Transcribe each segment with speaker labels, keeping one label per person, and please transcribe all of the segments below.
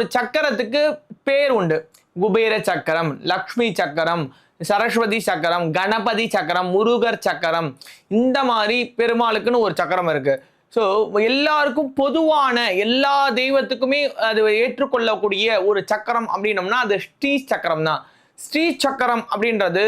Speaker 1: ஒரு சக்கரத்துக்கு பேர் உண்டு. குபேர சக்கரம் லக்ஷ்மி சக்கரம் சரஸ்வதி சக்கரம் கணபதி சக்கரம் முருகர் சக்கரம். இந்த மாதிரி பெருமாளுக்குன்னு ஒரு சக்கரம் இருக்கு. ஸோ எல்லாருக்கும் பொதுவான எல்லா தெய்வத்துக்குமே அது ஏற்றுக்கொள்ளக்கூடிய ஒரு சக்கரம் அப்படின்னம்னா அது ஸ்ரீ சக்கரம் தான் ஸ்ரீ சக்கரம் அப்படின்றது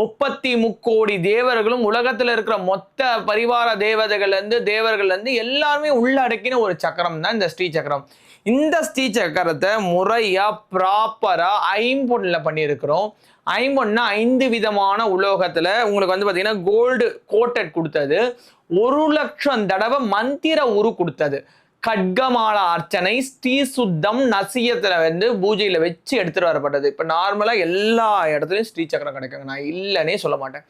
Speaker 1: முப்பத்தி முக்கோடி தேவர்களும் உலகத்தில் இருக்கிற மொத்த பரிவார தேவதைகள்லேருந்து தேவர்கள்லேருந்து எல்லாருமே உள்ளடக்கின ஒரு சக்கரம் தான் இந்த ஸ்ரீ சக்கரம் இந்த ஸ்ரீ சக்கரத்தை முறையாக ப்ராப்பராக ஐம்பொன்னில் பண்ணியிருக்கிறோம். ஐம்பொன்னா ஐந்து விதமான உலோகத்தில் உங்களுக்கு வந்து பார்த்திங்கன்னா கோல்டு கோட்டட் கொடுத்தது. ஒரு லட்சம் தடவை மந்திர உரு கொடுத்தது. கட்கமாலா அர்ச்சனை ஸ்ரீ சுத்தம் நசியத்தில் வந்து பூஜையில் வச்சு எடுத்துட்டு வரப்பட்டது. இப்போ நார்மலாக எல்லா இடத்துலையும் ஸ்ரீ சக்கரம் கிடைக்குங்க. நான் இல்லைன்னே சொல்ல மாட்டேன்.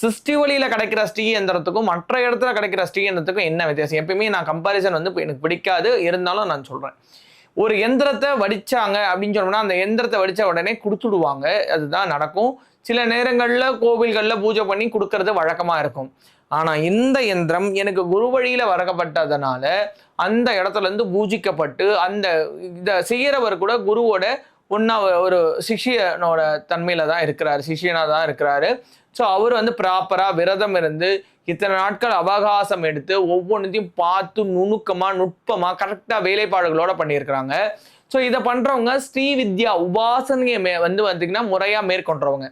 Speaker 1: சிருஷ்டி வழியில் கிடைக்கிற ஸ்ரீ எந்திரத்துக்கும் மற்ற இடத்துல கிடைக்கிற ஸ்ரீ எந்திரத்துக்கும் என்ன வித்தியாசம்? எப்பயுமே நான் கம்பாரிசன் வந்து எனக்கு பிடிக்காது. இருந்தாலும் நான் சொல்கிறேன் ஒரு எந்திரத்தை வடிச்சாங்க அப்படின்னு சொன்னோம்னா அந்த எந்திரத்தை வடிச்ச உடனே கொடுத்துடுவாங்க. அதுதான் நடக்கும். சில நேரங்களில் கோவில்களில் பூஜை பண்ணி கொடுக்கறது வழக்கமாக இருக்கும். ஆனால் இந்த எந்திரம் எனக்கு குரு வழியில் வரக்கப்பட்டதுனால அந்த இடத்துலேருந்து பூஜிக்கப்பட்டு அந்த இதை செய்கிறவர் கூட குருவோட ஒன்றா ஒரு சிஷியனோட தன்மையில் தான் இருக்கிறாரு. சிஷியனாக தான் இருக்கிறாரு. ஸோ அவர் வந்து ப்ராப்பராக விரதம் இருந்து இத்தனை நாட்கள் அவகாசம் எடுத்து ஒவ்வொன்றத்தையும் பார்த்து நுணுக்கமாக நுட்பமாக கரெக்டாக வேலைப்பாடுகளோட பண்ணியிருக்கிறாங்க. ஸோ இதை பண்ணுறவங்க ஸ்ரீ வித்யா உபாசனையை மே வந்து வந்தீங்கன்னா முறையாக மேற்கொண்டவங்க.